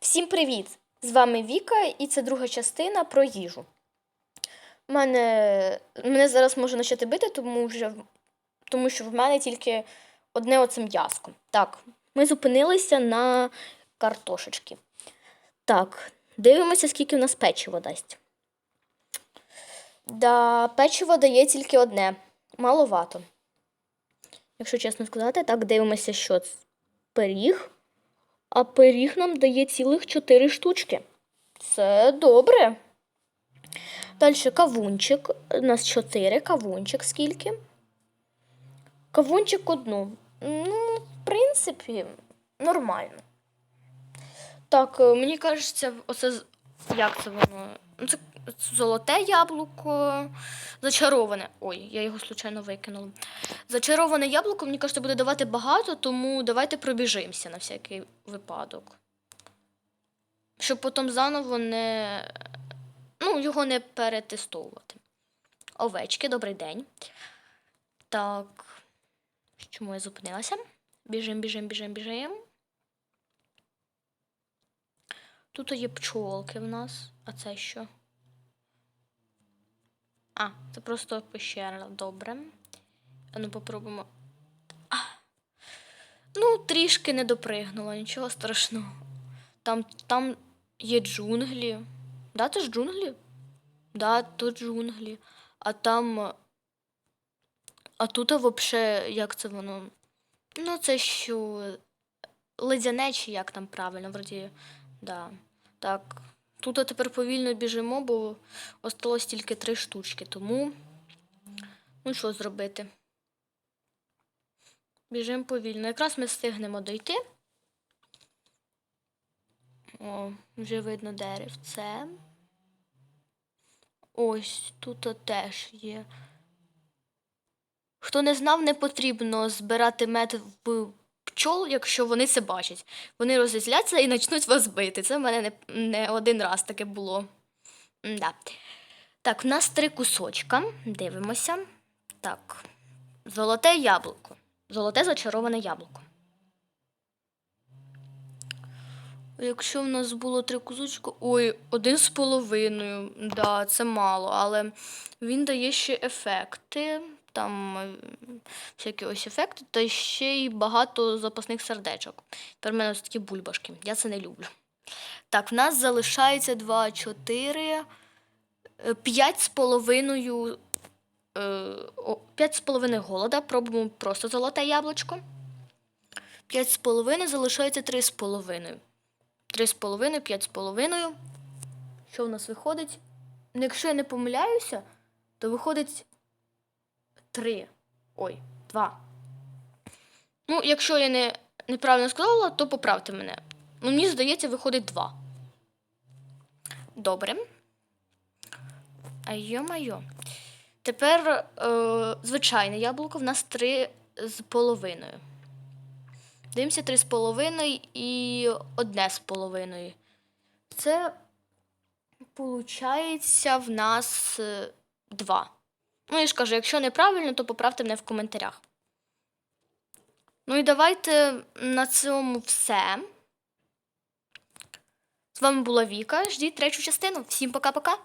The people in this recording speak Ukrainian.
Всім привіт! З вами Віка, і це друга частина про їжу. Мене, мене зараз може почати бити, тому, вже, тому що в мене тільки одне оце м'язко. Так, ми зупинилися на картошечки. Так, дивимося, скільки в нас печиво дасть. Да, печиво дає тільки одне. Маловато. Якщо чесно сказати, так, дивимося, що це пиріг. А пиріг нам дає цілих 4 штучки. Це добре. Далі кавунчик. У нас 4. Кавунчик скільки? Кавунчик одну. Ну, в принципі, нормально. Так, е, мені кажеться, оце як це воно? Ну, Це золоте яблуко, зачароване. Ой, я його случайно викинула. Зачароване яблуко, мені кажеться, буде давати багато, тому давайте пробіжимося на всякий випадок. Щоб потім заново не. Ну, його не перетестовувати. Овечки, добрий день. Так. Чому я зупинилася? Біжим, біжим, біжим, біжим. Тут є пчолки в нас. А це що? А, це просто пещера, добре. Ну попробуємо. А. Ну, трішки не допригнула, нічого страшного. Там, там є джунглі. Да, це ж джунглі? Да, тут джунглі. А там. А тут взагалі, як це воно? Ну, це що. Ледяне, чи як там правильно, вроді. Да. Так. Тут тепер повільно біжимо, бо осталось тільки три штучки, тому. Ну, що зробити? Біжимо повільно. Якраз ми встигнемо дойти. О, вже видно деревце. Ось тут теж є. Хто не знав, не потрібно збирати мед в пчол, якщо вони це бачать. Вони розізляться і почнуть вас бити. Це в мене не, не один раз таке було. Да. Так, в нас три кусочка. Дивимося. Так. Золоте яблуко. Золоте зачароване яблуко. Якщо в нас було три кусочка. Ой, один з половиною. Да, це мало, але він дає ще ефекти. Там е, всякі ось ефекти, та ще й багато запасних сердечок. Тепер в мене ось такі бульбашки. Я це не люблю. Так, в нас залишається 2, 4, 5 з половиною. е, о, П'ять з половиною голода. Пробуємо просто золоте яблучко. П'ять з половиною залишається три з половиною. Три з половиною, п'ять з половиною. Що в нас виходить? Ну, якщо я не помиляюся, то виходить три. Ой, два. Ну, якщо я не, неправильно сказала, то поправте мене. Ну, мені здається, виходить два. Добре. А йо-майо. Тепер е, звичайне яблуко в нас три з половиною. Дивимося три з половиною і одне з половиною. Це получається в нас е, два. Ну, я ж кажу, якщо неправильно, то поправте мене в коментарях. Ну і давайте на цьому все. З вами була Віка. Ждіть третю частину. Всім пока-пока.